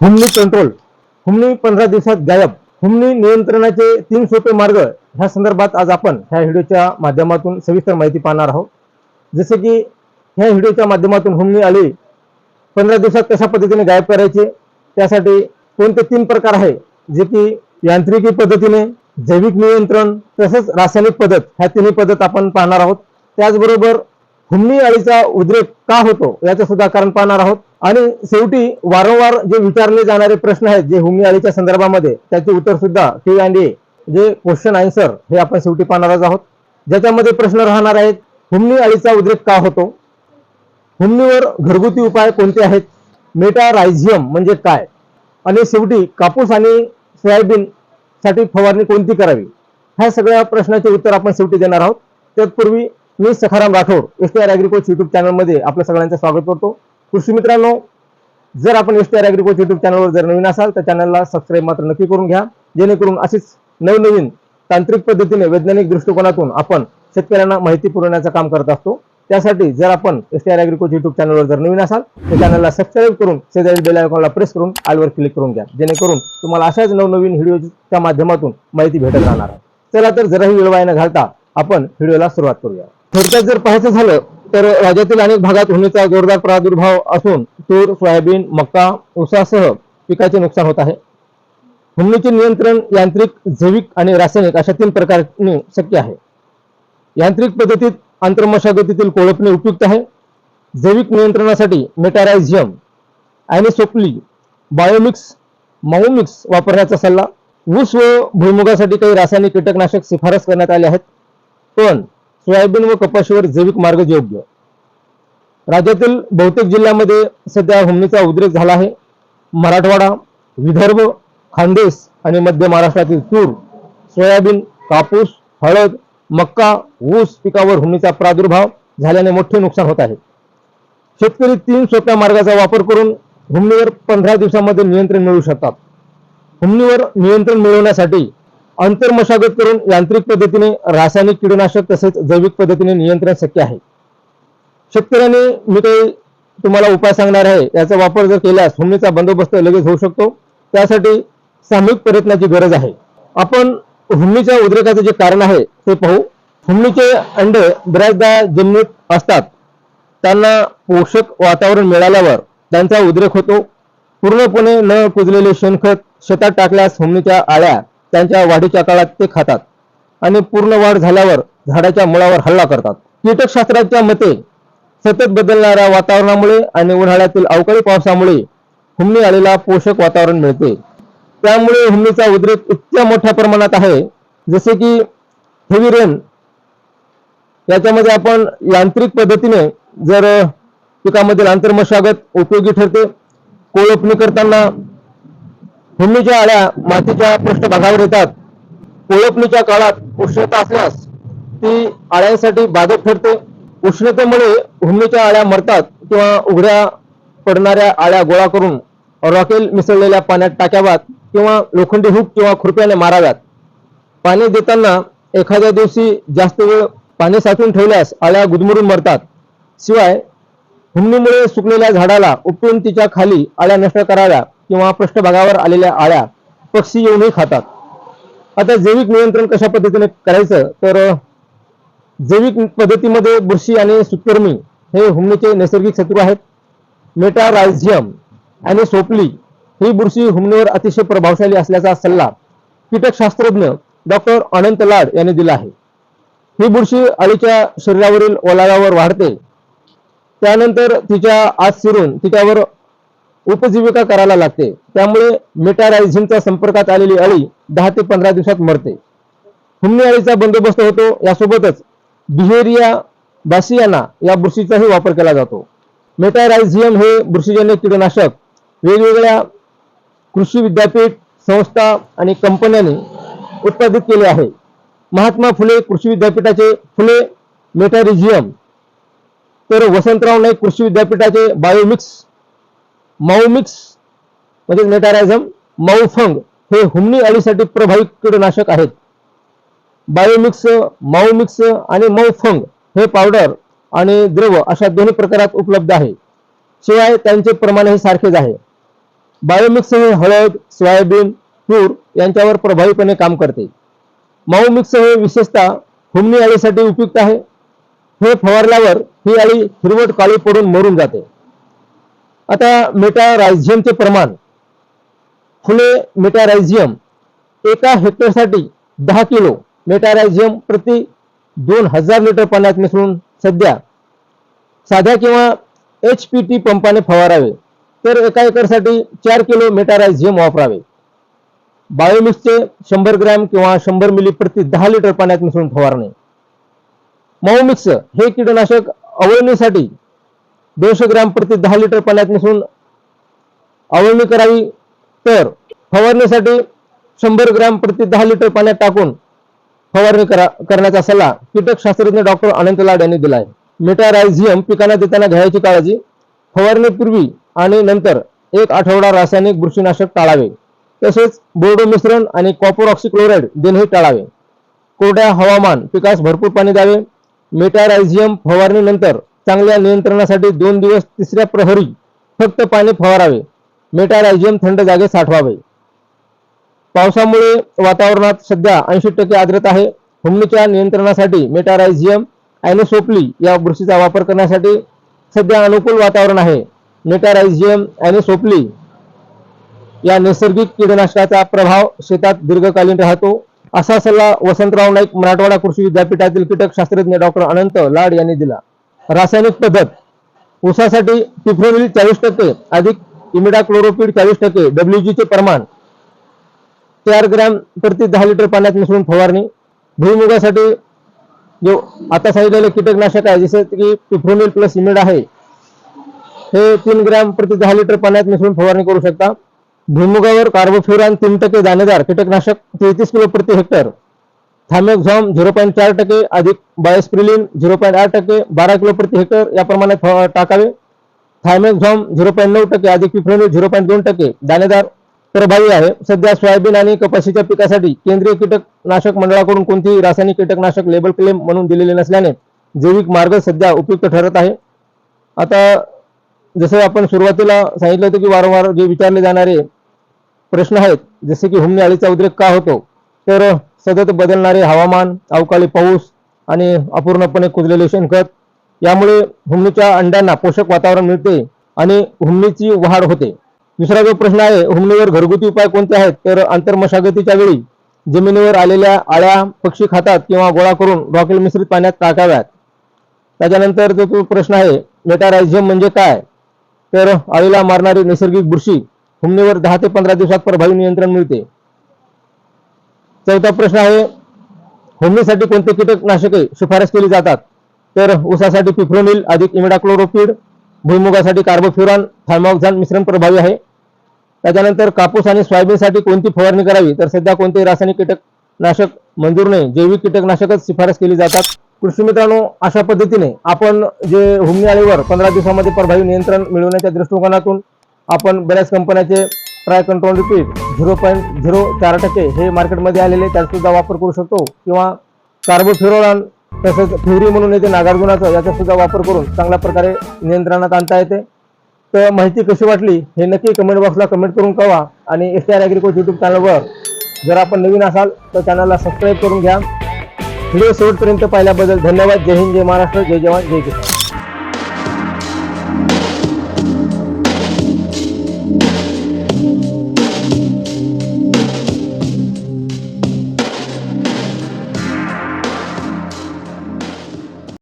हुमणी control हुमणी पंधरा दिवसात गायब. हुमणी नियंत्रणाचे तीन सोपे मार्ग. ह्या संदर्भात आज आपण ह्या व्हिडिओच्या माध्यमातून सविस्तर माहिती पाहणार आहोत. जसे की ह्या व्हिडिओच्या माध्यमातून हुमणी आली पंधरा दिवसात कशा पद्धतीने गायब करायचे? त्यासाठी कोणते तीन प्रकार आहे? जे की यांत्रिकी पद्धतीने जैविक नियंत्रण तसेच रासायनिक पद्धत ह्या तिन्ही पद्धत आपण पाहणार आहोत. त्याचबरोबर हुमणी अळीचा उद्रेक का होतो याचं सुद्धा कारण पाहणार आहोत. आणि शेवटी वारंवार जे विचारले जाणारे प्रश्न आहेत जे हुमणी अळीच्या संदर्भामध्ये त्याचे उत्तर सुद्धा के अँड ए जे क्वेश्चन आन्सर हे आपण शेवटी पाहणारच आहोत. ज्याच्यामध्ये प्रश्न राहणार आहेत हुमणी अळीचा उद्रेक का होतो? हुमणीवर घरगुती उपाय कोणते आहेत? मेटारायझियम म्हणजे काय? आणि शेवटी कापूस आणि सोयाबीन साठी फवारणी कोणती करावी? ह्या सगळ्या प्रश्नाचे उत्तर आपण शेवटी देणार आहोत. तत्पूर्वी मी Sakharam Rathod S T R अॅग्रिकोच YouTube चॅनलमध्ये आपल्या सगळ्यांचं स्वागत करतो. कृषी मित्रांनो जर आपण एस टी आर अॅग्रिकोच युट्यूब चॅनलवर जर नवीन असाल तर चॅनलला सबस्क्राईब मात्र नक्की करून घ्या. जेणेकरून अशीच नवनवीन तांत्रिक पद्धतीने वैज्ञानिक दृष्टिकोनातून आपण शेतकऱ्यांना माहिती पुरवण्याचं काम करत असतो. त्यासाठी जर आपण एस टी आर अॅग्रिकोच युट्यूब चॅनलवर जर नवीन असाल तर चॅनलला सबस्क्राईब करून शेजारी बेल आयकॉनला प्रेस करून आलवर क्लिक करून घ्या. जेणेकरून तुम्हाला अशाच नवनवीन व्हिडिओच्या माध्यमातून माहिती भेटत राहणार. आहे चला तर जराही वेळ वाया न घालता आपण व्हिडिओला सुरुवात करूया. थोडक्यात जर पाहायचं झालं तर राज्यातील अनेक भागात होण्याचा जोरदार प्रादुर्भाव असून तूर सोयाबीन मका ऊसासह पिकाचे नुकसान होत आहे. हुमणीचे नियंत्रण यांत्रिक जैविक आणि रासायनिक अशा तीन प्रकारने शक्य आहे. यांत्रिक पद्धतीत आंतरमशागतीतील कोळपणे उपयुक्त आहे. जैविक नियंत्रणासाठी मेटारायझियम अॅनिसोपली बायोमिक्स माओमिक्स वापरण्याचा सल्ला ऊस व भुईमुगासाठी काही रासायनिक कीटकनाशक शिफारस करण्यात आले आहेत. पण सोयाबीन व कपाशीवर जैविक मार्ग योग्य. राज्यातील बहुतेक जिल्ह्यामध्ये सध्या हुमणीचा उद्रेक झाला आहे. मराठवाडा विदर्भ खानदेश आणि मध्य महाराष्ट्रातील तूर सोयाबीन कापूस हळद मक्का ऊस पिकावर हुमणीचा प्रादुर्भाव झाल्याने मोठे नुकसान होत आहे. शेतकरी तीन सोप्या मार्गाचा वापर करून हुमणीवर पंधरा दिवसामध्ये नियंत्रण मिळवू शकतात. हुमणीवर नियंत्रण मिळवण्यासाठी अंतर मशागत करून यांत्रिक पद्धतीने रासायनिक कीटकनाशक तसेच जैविक पद्धतीने नियंत्रण शक्य आहे. शेतकऱ्यांनी मी काही तुम्हाला उपाय सांगणार आहे याचा वापर जर केल्यास हुमणीचा बंदोबस्त लगेच होऊ शकतो. त्यासाठी सामूहिक प्रयत्नाची गरज आहे. आपण हुमणीच्या उद्रेकाचे जे कारण आहे ते पाहू. हुमणीचे अंडे बऱ्याचदा जमिनीत असतात. त्यांना पोषक वातावरण मिळाल्यावर त्यांचा उद्रेक होतो. पूर्णपणे न कुजलेले शेणखत शेतात टाकल्यास हुमणीच्या आळ्या त्यांच्या वाढीच्या काळात ते खातात. आणि पूर्ण वाढ झाल्यावर झाडाच्या मुळावर हल्ला करतात. कीटकशास्त्राच्या मते सतत बदलणाऱ्या वातावरणामुळे आणि उन्हाळ्यातील अवकाळी पावसामुळे हुमणी आलेला पोषक वातावरण मिळते. त्यामुळे हुमणीचा उद्रेक इतक्या मोठ्या प्रमाणात आहे जसे की हेवी रेन याच्यामध्ये आपण यांत्रिक पद्धतीने जर पिकामधील आंतरमशागत उपयोगी ठरते कोळपणी करताना हुंडीच्या आळ्या मातीच्या पृष्ठभागावर येतात. कोळपणीच्या काळात उष्णता असल्यास ती आळ्यांसाठी बाधक ठरते. उष्णतेमुळे हुंडीच्या आळ्या मरतात किंवा उघड्या पडणाऱ्या आळ्या गोळा करून रॉकेल मिसळलेल्या पाण्यात टाकाव्यात किंवा लोखंडी हुक किंवा खुरप्याने माराव्यात. पाणी देताना एखाद्या दिवशी जास्त वेळ पाणी साठवून ठेवल्यास आळ्या गुदमरून मरतात. शिवाय हुमणीमुळे सुकलेल्या झाडाला उपटून तिच्या खाली आळ्या नष्ट कराव्या किंवा पृष्ठभागावर आलेल्या आळ्या पक्षी येऊनही खातात. आता जैविक नियंत्रण कशा पद्धतीने करायचं? तर जैविक पद्धतीमध्ये बुरशी आणि सुकर्मी हे हुमणीचे नैसर्गिक शत्रू आहेत. मेटारायझियम आणि सोपली ही बुरशी हुमणीवर अतिशय प्रभावशाली असल्याचा सल्ला कीटकशास्त्रज्ञ डॉक्टर अनंत लाड यांनी दिला आहे. ही बुरशी अळीच्या शरीरावरील ओलाव्यावर वाढते. त्यानंतर तिच्या आत शिरून तिच्यावर उपजीविका करायला लागते. त्यामुळे मेटारायझिनच्या संपर्कात आलेली अळी दहा ते पंधरा दिवसात मरते. हुमणी अळीचा बंदोबस्त होतो. यासोबतच बिहेरिया बासियाना या बुरशीचाही वापर केला जातो. मेटारायझियम हे बुरशीजन्य कीटकनाशक वेगवेगळ्या कृषी विद्यापीठ संस्था आणि कंपन्यांनी उत्पादित केले आहे. महात्मा फुले कृषी विद्यापीठाचे फुले मेटारिझियम तर वसंतराव नाईक कृषी विद्यापीठाचे बायोमिक्स माऊमिक्स म्हणजे नेटारायझम माऊफंग हे हुमणी अळीसाठी प्रभावी कीटनाशक आहेत. बायोमिक्स माऊमिक्स आणि माऊफंग हे पावडर आणि द्रव अशा दोन्ही प्रकारात उपलब्ध आहे. शिवाय त्यांचे प्रमाणही सारखेच आहे. बायोमिक्स हे हळद सोयाबीन तूर यांच्यावर प्रभावीपणे काम करते. माऊमिक्स हे विशेषतः हुमणी अळीसाठी उपयुक्त आहे. हे फवारल्यावर ही अळी हिरवट काळी पडून मरून जाते. आता मेटारायझियमचे प्रमाण. फुले मेटारायझियम एका हेक्टरसाठी दहा किलो. मेटारायझियम प्रति दोन हजार लिटर पाण्यात मिसळून सध्या साध्या किंवा एच पी टी पंपाने फवारावे. तर एका एकरसाठी चार किलो मेटारायझियम वापरावे. बायोमिक्सचे शंभर ग्रॅम किंवा शंभर मिली प्रति दहा लिटर पाण्यात मिसळून फवारणे. माऊमिक्स हे कीटकनाशक अवळणीसाठी दोनशे ग्रॅम प्रति दहा लिटर पाण्यात मिसळून आवळणी करावी. तर फवारणीसाठी शंभर ग्रॅम प्रति दहा लिटर पाण्यात टाकून फवारणी करा करण्याचा सल्ला कीटक शास्त्रज्ञ डॉक्टर अनंत लाड यांनी दिला आहे मेटारायझियम पिकांना देताना घ्यायची काळजी. फवारणीपूर्वी आणि नंतर एक आठवडा रासायनिक बुरशीनाशक टाळावे. तसेच बोर्डो मिश्रण आणि कॉपर ऑक्सिक्लोराईड देणेही टाळावे. कोरड्या हवामान पिकास भरपूर पाणी द्यावे. मेटारायझियम फवारणीनंतर चांगल्या नियंत्रणासाठी दोन दिवस तिसऱ्या प्रहरी फक्त पाणी फवारावे. मेटारायझियम थंड जागेत साठवावे. पावसामुळे वातावरणात सध्या ऐंशी टक्के आर्द्रता आहे. हुमणीच्या नियंत्रणासाठी मेटारायझियम अॅनिसोप्ली या बुरशीचा वापर करण्यासाठी सध्या अनुकूल वातावरण आहे. मेटारायझियम अॅनिसोप्ली या नैसर्गिक कीटकनाशकाचा प्रभाव शेतात दीर्घकालीन राहतो. असा सल्ला वसंतराव नाईक मराठवाडा कृषी विद्यापीठातील कीटक शास्त्रज्ञ डॉक्टर अनंत लाड यांनी दिला. रासायनिक पद्धत. ऊसासाठी पिफ्रोनिल चाळीस टक्के अधिक इमिडा क्लोरोपीड चाळीस टक्के डब्ल्यूजी चे प्रमाण. चार ग्रॅम प्रति दहा लिटर पाण्यात मिसळून फवारणी. भुईमुगासाठी जो आता सांगितलेले कीटकनाशक आहे जसे की पिफ्रोनिल प्लस इमिड आहे हे तीन ग्रॅम प्रति दहा लिटर पाण्यात मिसळून फवारणी करू शकता. भुईमुगावर कार्बोफ्युरान तीन टक्के दाणेदार कीटकनाशक तेहतीस किलो प्रति हेक्टर. थायमेक्झॉम झिरो पॉईंट चार टक्के अधिक बायोस्प्रिलिन झिरो पॉईंट आठ टक्के बारा किलो प्रति हेक्टर या प्रमाणात टाकावे. थायमेक्झॉम झिरो पॉईंट नऊ टक्के अधिक पिफ्रोनिल झिरो पॉईंट दोन टक्के. दाणेदार प्रभावी आहे. सध्या सोयाबीन आणि कपाशीच्या पिकासाठी केंद्रीय कीटकनाशक मंडळाकडून कोणतीही रासायनिक कीटकनाशक लेबल क्लेम म्हणून दिलेले नसल्याने जैविक मार्ग सध्या उपयुक्त ठरत आहे. आता जसं आपण सुरुवातीला सांगितलं होतं की वारंवार जे विचारले जाणारे प्रश्न आहेत जसे की हुमणी अळीचा उद्रेक का होतो? तर सतत बदलणारे हवामान अवकाळी पाऊस आणि अपूर्णपणे कुजलेले शेणखत यामुळे हुमणीच्या अंड्यांना पोषक वातावरण मिळते आणि हुमणीची वाढ होते. दुसरा जो प्रश्न आहे हुमणीवर घरगुती उपाय कोणते आहेत? तर आंतरमशागतीच्या वेळी जमिनीवर आलेल्या आळ्या पक्षी खातात किंवा गोळा करून रॉकेल मिश्रित पाण्यात टाकाव्यात. त्याच्यानंतर जो तो प्रश्न आहे मेटारायझियम म्हणजे काय? तर अळीला मारणारी नैसर्गिक बुरशी हुमणीवर दहा ते पंधरा दिवसात प्रभावी नियंत्रण मिळते. चौथा प्रश्न आहे हुमणीसाठी कोणते कीटकनाशके शिफारस केली जातात? तर ऊसासाठी पिफ्रोनिल अधिक इमिडाक्लोरोपिड भुईमुगासाठी कार्बोफ्युरॉन थायमॉक्झान मिश्रण प्रभावी आहे. त्याच्यानंतर कापूस आणि सोयाबीनसाठी कोणती फवारणी करावी? तर सध्या कोणते रासायनिक कीटकनाशक मंजूर नाही जैविक कीटकनाशकच शिफारस केली जातात? कृषी मित्रांनो अशा पद्धतीने आपण जे हुमणी आळीवर पंधरा दिवसामध्ये प्रभावी नियंत्रण मिळवण्याच्या दृष्टिकोनातून आपण बऱ्याच कंपन्याचे try control repeat zero point zero चार टक्के हे मार्केटमध्ये आलेले त्याचा सुद्धा वापर करू शकतो. किंवा कार्बोफिरोलॉन तसंच फ्युरी म्हणून येते नागार्जुनाचं याचा सुद्धा वापर करून चांगल्या प्रकारे नियंत्रणात आणता येते. तर माहिती कशी वाटली हे नक्की कमेंट बॉक्सला कमेंट करून कळवा. आणि एस टी आर ॲग्रिकोच यूट्यूब चॅनलवर जर आपण नवीन असाल तर चॅनलला सबस्क्राईब करून घ्या. व्हिडिओ शेवटपर्यंत पाहिल्याबद्दल धन्यवाद. जय हिंद जय महाराष्ट्र जय जवान जय किसान.